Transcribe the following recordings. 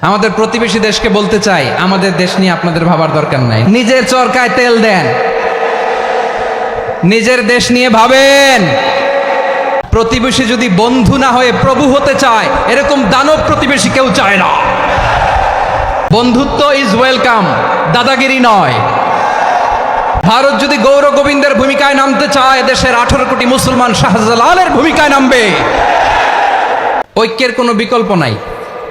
আমাদের প্রতিবেশী দেশকে বলতে চাই, আমাদের দেশ নিয়ে আপনাদের ভাবার দরকার নাই। নিজের চরকায় তেল দেন। নিজের দেশ নিয়ে ভাবেন। প্রতিবেশী যদি বন্ধু না হয়ে প্রভু হতে চায়, এরকম দানব প্রতিবেশী কেউ চায় না। বন্ধুত্ব ইজ ওয়েলকাম দাদাগিরি নয়। ভারত যদি গৌর গোবিন্দের ভূমিকায় নামতে চায়, দেশের আঠারো কোটি মুসলমান শাহজালালের ভূমিকায় নামবে। ঐক্যের কোনো বিকল্প নাই।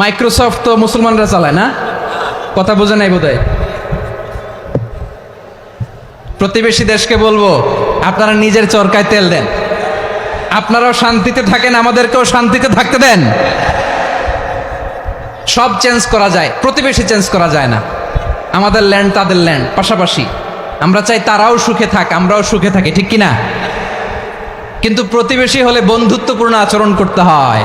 মাইক্রোসফট তো মুসলমানরা চালায় না? কথা বোঝে নাই বোধহয়। প্রতিবেশী দেশকে বলব, আপনারা নিজের চরকায় তেল দেন। আপনারাও শান্তিতে থাকেন, আমাদেরকেও শান্তিতে থাকতে দেন। সব চেঞ্জ করা যায়, প্রতিবেশী চেঞ্জ করা যায় না। আমাদের ল্যান্ড তাদের ল্যান্ড পাশাপাশি। আমরা চাই তারাও সুখে থাক, আমরাও সুখে থাকি, ঠিক কি না কিন্তু প্রতিবেশী হলে বন্ধুত্বপূর্ণ আচরণ করতে হয়।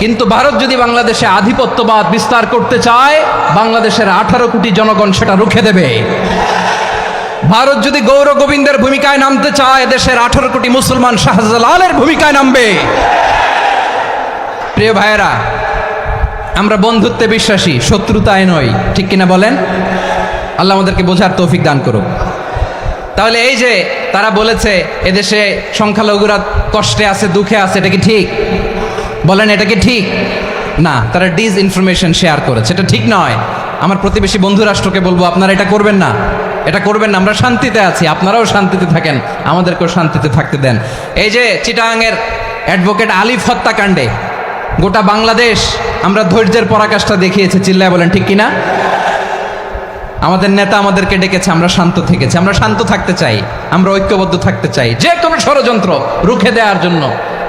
কিন্তু ভারত যদি বাংলাদেশে আধিপত্যবাদ বিস্তার করতে চায়, বাংলাদেশের আঠারো কোটি জনগণ সেটা রুখে দেবে। ভারত যদি গৌর গোবিন্দের ভূমিকায় নামতে চায়, দেশের আঠারো কোটি মুসলমান শাহজালালের ভূমিকায় নামবে। প্রিয় ভাইয়েরা, আমরা বন্ধুত্বে বিশ্বাসী, শত্রুতায় নই, ঠিক কিনা বলেন? আল্লাহ আমাদেরকে বোঝার তৌফিক দান করুক। তাহলে এই যে তারা বলেছে, এদেশে সংখ্যালঘুরা কষ্টে আছে, দুঃখে আছে, এটা কি ঠিক? বলেন, এটা কি ঠিক? না, তারা ডিস ইনফরমেশন শেয়ার করেছে। এটা ঠিক নয়। আমার প্রতিবেশী বন্ধু রাষ্ট্রকে বলব, আপনারা এটা করবেন না। এটা করবেন না। আমরা শান্তিতে আছি। আপনারাও শান্তিতে থাকেন। আমাদেরকেও শান্তিতে থাকতে দেন। এই যে চিটাঙের অ্যাডভোকেট আলিফ হত্যাকাণ্ডে গোটা বাংলাদেশ, আমরা ধৈর্যের পরাকাষ্ঠা দেখিয়েছে। চিল্লায় বলেন, ঠিক কিনা? আমাদের নেতা আমাদেরকে ডেকেছে। আমরা শান্ত থেকেছি। আমরা শান্ত থাকতে চাই। আমরা ঐক্যবদ্ধ থাকতে চাই। যে কোনো ষড়যন্ত্র রুখে দেওয়ার জন্য।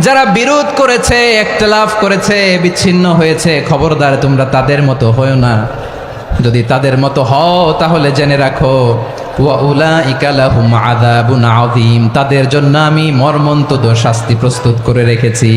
যারা বিরোধ করেছে একতলাফ করেছে, বিচ্ছিন্ন হয়েছে, খবরদার তোমরা তাদের মতো হও না। যদি তাদের মতো হও, তাহলে জেনে রাখো তাদের জন্য আমি মর্মন্তদ শাস্তি প্রস্তুত করে রেখেছি।